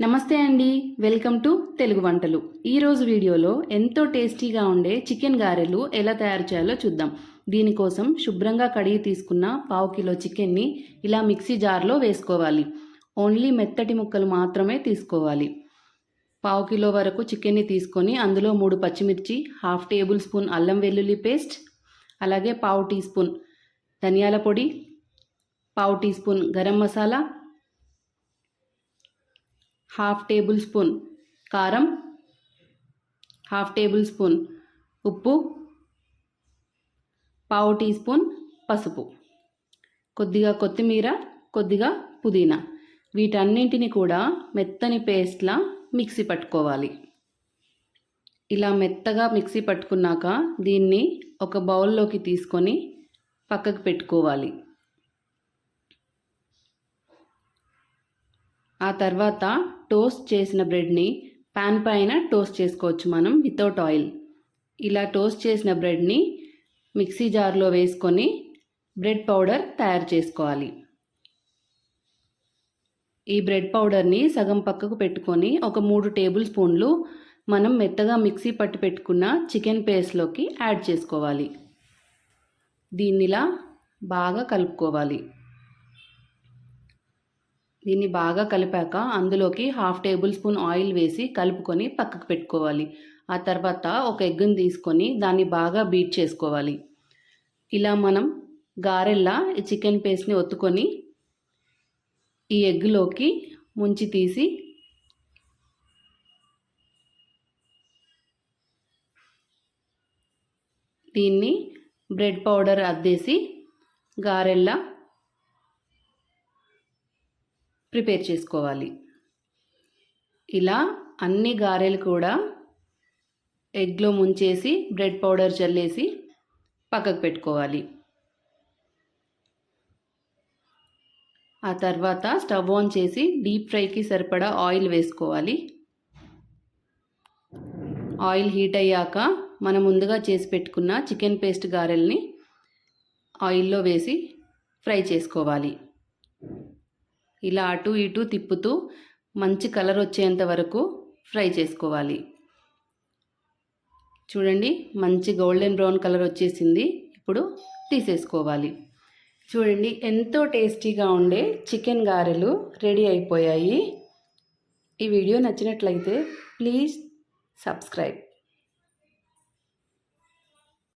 నమస్తే అండి welcome to Telugu వంటలు. ఈరోజు వీడియోలో ఎంతో టేస్టీగా ఉండే చికెన్ గారెలు ఎలా తయారు చేయాలో చూద్దాం. దీనికోసం శుభ్రంగా కడిగి తీసుకున్న పావు కిలో చికెన్ని ఇలా మిక్సీ జార్లో వేసుకోవాలి. ఓన్లీ మెత్తటి ముక్కలు మాత్రమే తీసుకోవాలి. పావు కిలో వరకు చికెన్ని తీసుకొని అందులో మూడు పచ్చిమిర్చి హాఫ్ టేబుల్ స్పూన్ అల్లం వెల్లుల్లి పేస్ట్ అలాగే పావు టీ స్పూన్ ధనియాల పొడి పావు tea spoon garam masala half table spoon కారం హాఫ్ టేబుల్ స్పూన్ ఉప్పు పావు టీ స్పూన్ పసుపు. కొద్దిగా కొత్తిమీర కొద్దిగా పుదీనా. వీటన్నింటిని కూడా మెత్తని పేస్ట్లా మిక్సీ పట్టుకోవాలి. ఇలా మెత్తగా మిక్సీ పట్టుకున్నాక దీన్ని ఒక బౌల్లోకి తీసుకొని పక్కకు పెట్టుకోవాలి. ఆ తర్వాత టోస్ట్ చేసిన బ్రెడ్ని పాన్ పైన టోస్ట్ చేసుకోవచ్చు మనం వితౌట్ ఆయిల్. ఇలా టోస్ట్ చేసిన బ్రెడ్ని మిక్సీ జార్లో వేసుకొని బ్రెడ్ పౌడర్ తయారు చేసుకోవాలి. ఈ బ్రెడ్ పౌడర్ని సగం పక్కకు పెట్టుకొని ఒక మూడు టేబుల్ స్పూన్లు మనం మెత్తగా మిక్సీ పట్టి పెట్టుకున్న చికెన్ పేస్ట్లోకి యాడ్ చేసుకోవాలి. దీన్నిలా బాగా కలుపుకోవాలి. దీన్ని బాగా కలిపాక అందులోకి హాఫ్ టేబుల్ స్పూన్ ఆయిల్ వేసి కలుపుకొని పక్కకు పెట్టుకోవాలి. ఆ తర్వాత ఒక ఎగ్గుని తీసుకొని దాన్ని బాగా బీట్ చేసుకోవాలి. ఇలా మనం గారెల్లా ఈ చికెన్ పేస్ట్ని ఒత్తుకొని ఈ ఎగ్లోకి ముంచి తీసి దీన్ని బ్రెడ్ పౌడర్ అద్దేసి గారెల్లా ప్రిపేర్ చేసుకోవాలి. ఇలా అన్ని గారెలు కూడా ఎగ్లో ముంచేసి బ్రెడ్ పౌడర్ చల్లేసి పక్కకు పెట్టుకోవాలి. ఆ తర్వాత స్టవ్ ఆన్ చేసి డీప్ ఫ్రైకి సరిపడా ఆయిల్ వేసుకోవాలి. ఆయిల్ హీట్ అయ్యాక మనం ముందుగా చేసి పెట్టుకున్న చికెన్ పేస్ట్ గారెల్ని ఆయిల్లో వేసి ఫ్రై చేసుకోవాలి. ఇలా అటు ఇటు తిప్పుతూ మంచి కలర్ వచ్చేంత వరకు ఫ్రై చేసుకోవాలి. చూడండి మంచి గోల్డెన్ బ్రౌన్ కలర్ వచ్చేసింది. ఇప్పుడు తీసేసుకోవాలి. చూడండి ఎంతో టేస్టీగా ఉండే చికెన్ గారెలు రెడీ అయిపోయాయి. ఈ వీడియో నచ్చినట్లయితే ప్లీజ్ సబ్స్క్రైబ్.